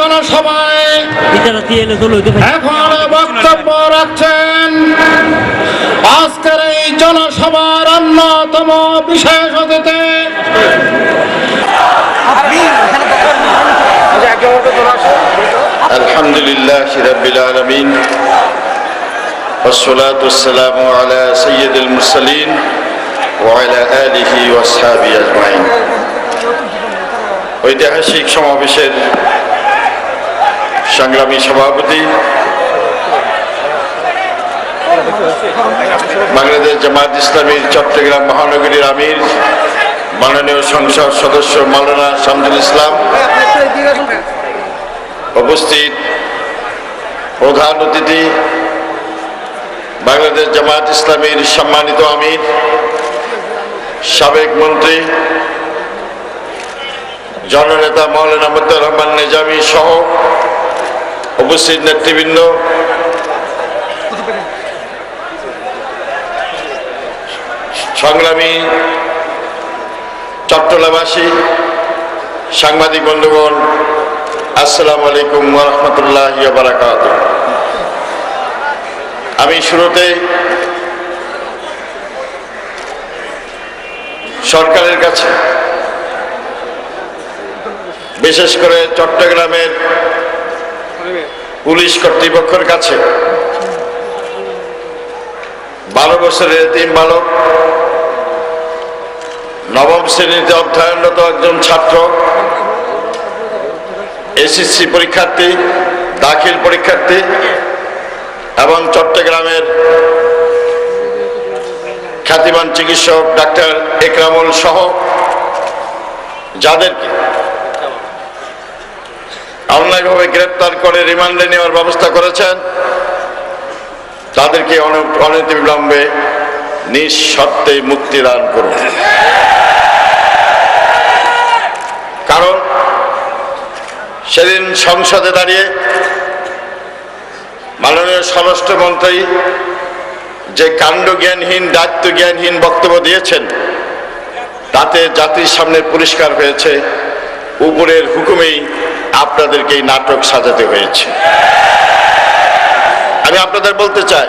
জনসভায় বিচারা দিয়ে এলে তো লইতে পারি এখন বক্তব্য রাখছেন আজকের এই জনসভার অন্যতম বিশেষ অতিথি الحمد لله رب العالمين والصلاة والسلام على سيد المرسلين وعلى آله وأصحابه أجمعين ঐতিহাসিক সমাবেশের সংগ্রামী সভাপতি, বাংলাদেশ জামাত ইসলামীর চট্টগ্রাম মহানগরীর আমির, মাননীয় সংসদ সদস্য মাওলানা শামদুল ইসলাম, উপস্থিত প্রধান অতিথি, বাংলাদেশ জামাত ইসলামীর সম্মানিত আমির, সাবেক মন্ত্রী, জননেতা মৌলানা মুদ্দুর রহমান নিজামী সহ উপস্থিত নেতৃবৃন্দ। সংগ্রামী চট্টলাবাসী সাংবাদিক বন্ধুগণ, আসসালামু আলাইকুম রহমতুল্লাহ বারাকাত আমি শুরুতে সরকারের কাছে, বিশেষ করে চট্টগ্রামের পুলিশ কর্তৃপক্ষের কাছে। বারো বছরের তিন বালক। নবম শ্রেণীতে অধ্যয়নরত একজন ছাত্র। এসএসসি পরীক্ষার্থী, দাখিল পরীক্ষার্থী এবং চট্টগ্রামের খ্যাতিমান চিকিৎসক ডাক্তার একরামুল সহ যাদেরকে অন্যায়ভাবে গ্রেপ্তার করে রিমান্ডে নেওয়ার ব্যবস্থা করেছেন। তাদেরকে অন- অনতিবিলম্বে নিঃশর্তে মুক্তি দান করুন। কারণ সেদিন সংসদে দাঁড়িয়ে মাননীয় স্বরাষ্ট্রমন্ত্রী যে কাণ্ড জ্ঞানহীন দায়িত্ব জ্ঞানহীন বক্তব্য দিয়েছেন, তাতে জাতির সামনে পরিষ্কার হয়েছে, উপরের হুকুমেই আপনাদেরকে এই নাটক সাজাতে হয়েছে। আমি আপনাদের বলতে চাই,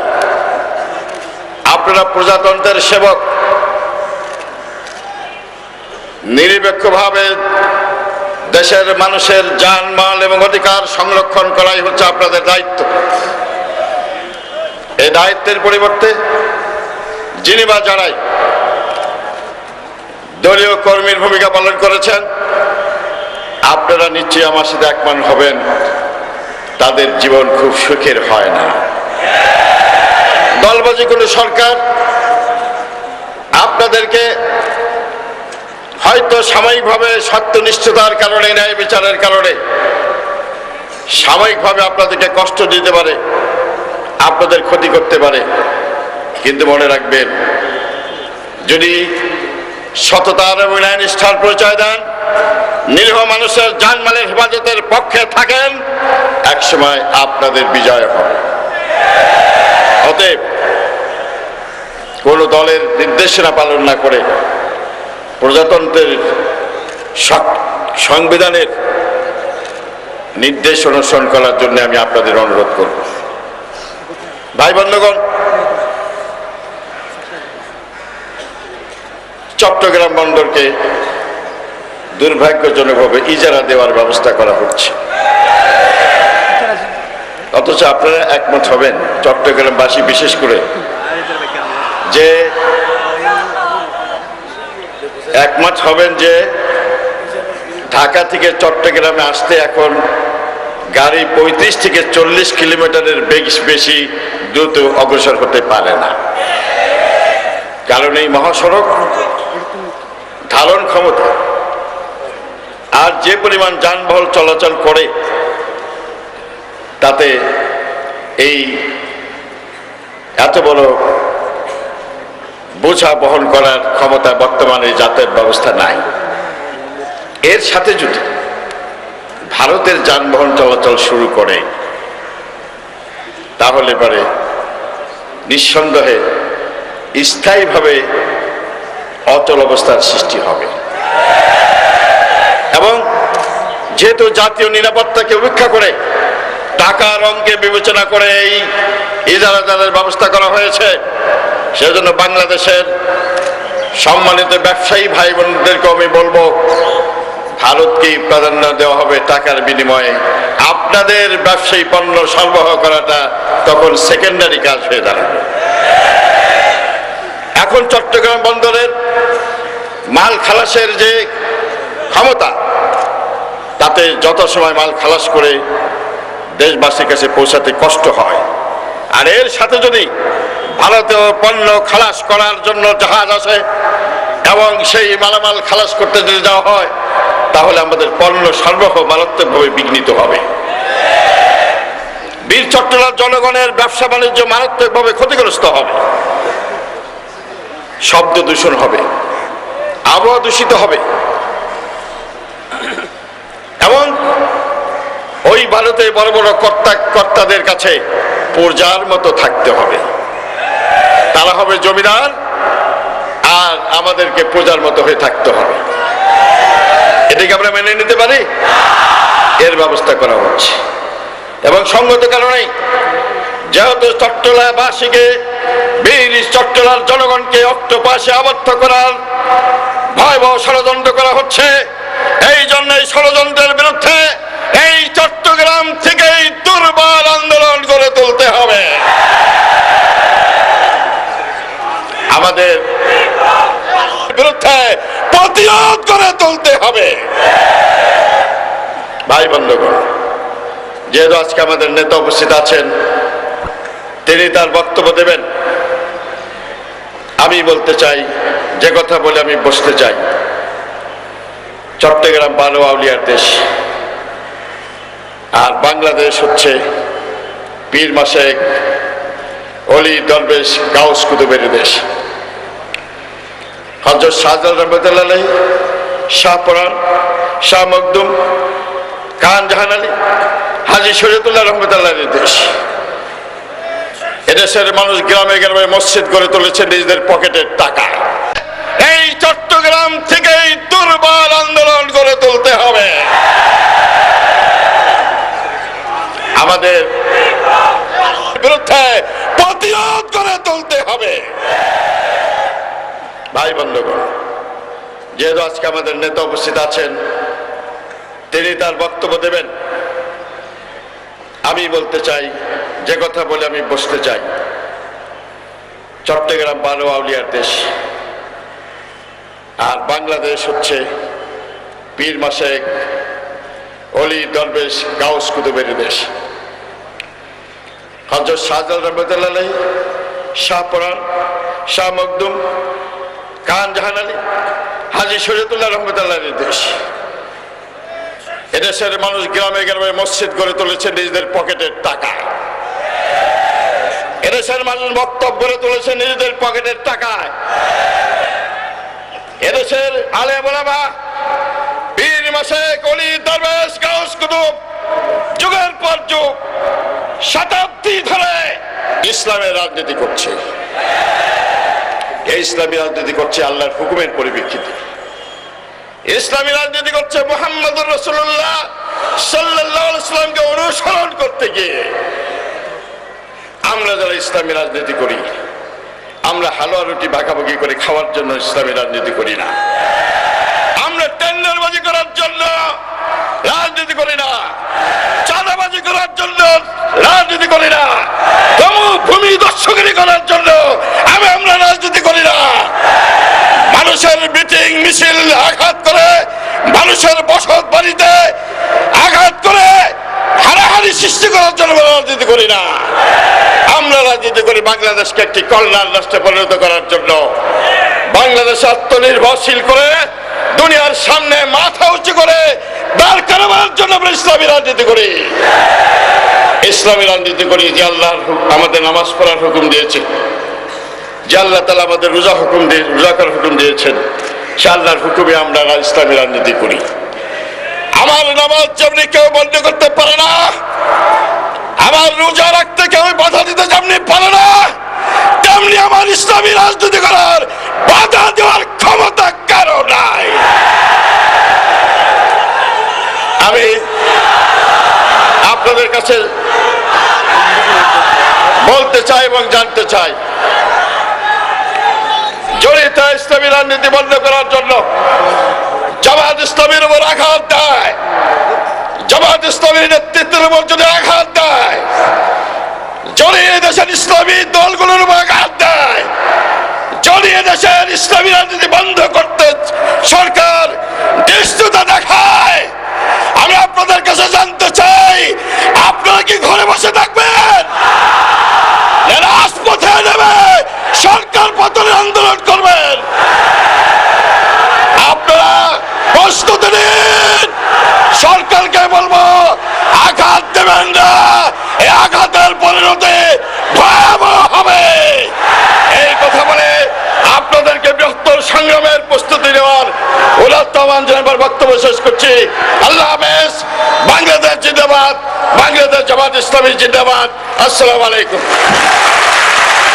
আপনারা প্রজাতন্ত্রের সেবক, নিরপেক্ষভাবে দেশের মানুষের যান, মাল এবং অধিকার সংরক্ষণ করাই হচ্ছে আপনাদের দায়িত্ব। এই দায়িত্বের পরিবর্তে যিনি বা যারাই দলীয় কর্মীর ভূমিকা পালন করেছেন আপনারা নিশ্চয়ই আমার সাথে একমান হবেন, তাদের জীবন খুব সুখের হয় না। দলবাজি কোনো সরকার, আপনাদেরকে হয়তো সাময়িকভাবে সত্যনিষ্ঠতার কারণে, ন্যায় বিচারের কারণে সাময়িকভাবে আপনাদেরকে কষ্ট দিতে পারে, আপনাদের ক্ষতি করতে পারে, কিন্তু মনে রাখবেন, যদি সততার এবং ন্যায় নিষ্ঠার পরিচয় দেন নিরীহ মানুষের জানমালের হেফাজতের পক্ষে থাকেন, একসময় আপনাদের বিজয় হবে। অতএব কোন দলের নির্দেশনা পালন না করে প্রজাতন্ত্রের সংবিধানের নির্দেশ অনুসরণ করার জন্য আমি আপনাদের অনুরোধ করব। ভাই বন্ধুগণ, চট্টগ্রাম বন্দরকে দুর্ভাগ্যজনকভাবে ইজারা দেওয়ার ব্যবস্থা করা হচ্ছে। অথচ আপনারা একমত হবেন, চট্টগ্রামবাসী বিশেষ করে, যে একমত হবেন যে ঢাকা থেকে চট্টগ্রামে আসতে এখন গাড়ি পঁয়ত্রিশ থেকে চল্লিশ কিলোমিটারের বেশ- দ্রুত অগ্রসর হতে পারে না। কারণ এই মহাসড়ক ধারণ ক্ষমতা যে পরিমাণ যানবাহন চলাচল করে, তাতে এই এত বড় বোঝা বহন করার ক্ষমতা বর্তমানে যাতায়াত ব্যবস্থা নাই। এর সাথে যদি ভারতের যানবাহন চলাচল শুরু করে, তাহলে পরে নিঃসন্দেহে স্থায়ীভাবে অচল অবস্থার সৃষ্টি হবে। এবং যেহেতু জাতীয় নিরাপত্তাকে উপেক্ষা করে টাকার অঙ্কে বিবেচনা করে এই ইজারাদারের ব্যবস্থা করা হয়েছে, সেজন্য বাংলাদেশের সম্মানিত ব্যবসায়ী ভাই বোনদেরকে আমি বলব ভারতকেই প্রাধান্য দেওয়া হবে টাকার বিনিময়ে? আপনাদের ব্যবসায়ী পণ্য সরবরাহ করাটা তখন সেকেন্ডারি কাজ হয়ে দাঁড়াবে। এখন চট্টগ্রাম বন্দরের মাল খালাসের যে ক্ষমতা, তাতে যত সময় মাল খালাস করে দেশবাসীর কাছে পৌঁছাতে কষ্ট হয়। আর এর সাথে যদি ভারতীয় পণ্য খালাস করার জন্য জাহাজ আসে এবং সেই মালামাল খালাস করতে যদি যাওয়া হয়, তাহলে আমাদের পণ্য সরবরাহ মারাত্মকভাবে বিঘ্নিত হবে। বীর চট্টগ্রাম জনগণের ব্যবসা বাণিজ্য মারাত্মকভাবে ক্ষতিগ্রস্ত হবে। শব্দ দূষণ হবে, আবহাওয়া দূষিত হবে। এবং ওই ভারতে বড় বড় কর্তা, কর্তাদের কাছে পূজার মতো থাকতে হবে। তারা হবে জমিদার আর আমাদেরকে পূজার মতো হয়ে থাকতে হবে। এটাকে আমরা মেনে নিতে পারি? এর ব্যবস্থা করা হচ্ছে। এবং সঙ্গত কারণেই যেহেতু চট্টলাবাসীকে বীর চট্টলার জনগণকে অক্টোপাসে আবদ্ধ করার ভয়াবহ ষড়যন্ত্র করা হচ্ছে এই জন্য এই ষড়যন্ত্রের বিরুদ্ধে এই চট্টগ্রাম থেকেই দুর্বল আন্দোলন গড়ে তুলতে হবে। আমাদের বিরুদ্ধে প্রতিরোধ করে তুলতে হবে। ভাই বন্ধুগণ, যেহেতু আজকে আমাদের নেতা উপস্থিত আছেন, তিনি তার বক্তব্য দেবেন। আমি বলতে চাই, যে কথা বলে আমি বসতে চাই। চট্টগ্রাম বারো আউলিয়ার দেশ। আর বাংলাদেশ হচ্ছে পীর মাসেক অলি দরবেশ গাউস কুতুবের দেশ। হজরত শাহজাল রহমতুল্লাহ শাহ পরান, শাহ মকদুম খান জাহান আলী, হাজি শরীয়তুল্লাহ রহমতুল্লাহ দেশ। এদেশের মানুষ গ্রামে গ্রামে মসজিদ গড়ে তুলেছে, নিজেদের পকেটের টাকা। এই চট্টগ্রাম থেকেই দুর্বল আন্দোলন গড়ে তুলতে হবে। আমাদের বিরুদ্ধে প্রতিরোধ করে তুলতে হবে। ভাই বন্ধুগণ, যেহেতু আজকে আমাদের নেতা উপস্থিত আছেন, তিনি তার বক্তব্য দেবেন। আমি বলতে চাই, যে কথা বলে আমি বসতে চাই। চট্টগ্রাম বারো আউলিয়ার দেশ। আর বাংলাদেশ হচ্ছে পীর মাসেক অলি দরবেশ গাউস কুতুবের দেশ। হজরত শাহজাল রহমতুল্লাহ শাহ পরান, শাহ মকদুম খান জাহান আলী, হাজি শরীয়তুল্লাহ রহমতুল্লাহর দেশ। এদেশের মানুষ গ্রামে গ্রামে মসজিদ গড়ে তুলেছে নিজেদের পকেটের টাকা। এদেশের মানুষ বক্তব্য গড়ে তুলেছে নিজেদের পকেটের টাকায় এদেশের আলে বলাবা বীর মাসে কলি দরবেশ গাউস কুতুব, যুগের পর যুগ, শতাব্দী ধরে ইসলামের রাজনীতি করছে। ইসলামী রাজনীতি করছে আল্লাহর হুকুমের পরিপ্রেক্ষিতে। ইসলামী রাজনীতি করছে মোহাম্মদ রসুল্লাহ সাল্লাহ ইসলামকে অনুসরণ করতে গিয়ে। আমরা যারা ইসলামী রাজনীতি করি আমরা হালুয়া রুটি ভাগাভাগি করে খাওয়ার জন্য ইসলামী রাজনীতি করি না। আমরা টেন্ডারবাজি করার জন্য রাজনীতি করি না। চাঁদাবাজি করার জন্য রাজনীতি করি না। তমু ভূমি দর্শকরি করার জন্য আমি আমরা রাজনীতি করি না। মানুষের মিটিং, মিছিল আঘাত করে, মানুষের বসত বাড়িতে আঘাত করে হারাহারি সৃষ্টি করার জন্য রাজনীতি করি না। রাজনীতি করি, বাংলাদেশকে একটি কল্যাণ রাষ্ট্রে পরিণত করার জন্য। বাংলাদেশ আত্মনির্ভরশীল করে, দুনিয়ার সামনে মাথা উঁচু করে, দাঁড় জন্য আমরা ইসলামী রাজনীতি করি। ইসলামী রাজনীতি করি, যে আল্লাহর হু- আমাদের নামাজ পড়ার হুকুম দিয়েছে। যে আল্লাহ তালা আমাদের রোজা হুকুম দিয়ে, রোজা করার হুকুম দিয়েছেন, সে আল্লাহর হুকুমে আমরা ইসলামী রাজনীতি করি। আমার নামাজ যেমনি কেউ বন্ধ করতে পারে না আমার রোজা রাখতে কেউ বাধা দিতে যেমনি পারে না, তেমনি আমার ইসলামী রাজনীতি করার বাধা দেওয়ার ক্ষমতা কারও নাই। আমি আপনাদের কাছে বলতে চাই এবং জানতে চাই, জড়িত ইসলামী রাজনীতি বন্ধ করার জন্য জামাত ইসলামের উপর আঘাত দেয়। জামাত ইসলামের নেতৃত্বের উপর যদি আঘাত দেয়, জড়িয়ে দেশের ইসলামী দলগুলোর উপর আঘাত দেয়, জড়িয়ে দেশের ইসলামী রাজনীতি বন্ধ করতে ইসলামের জিন্দাবাদ। আসসালামু আলাইকুম।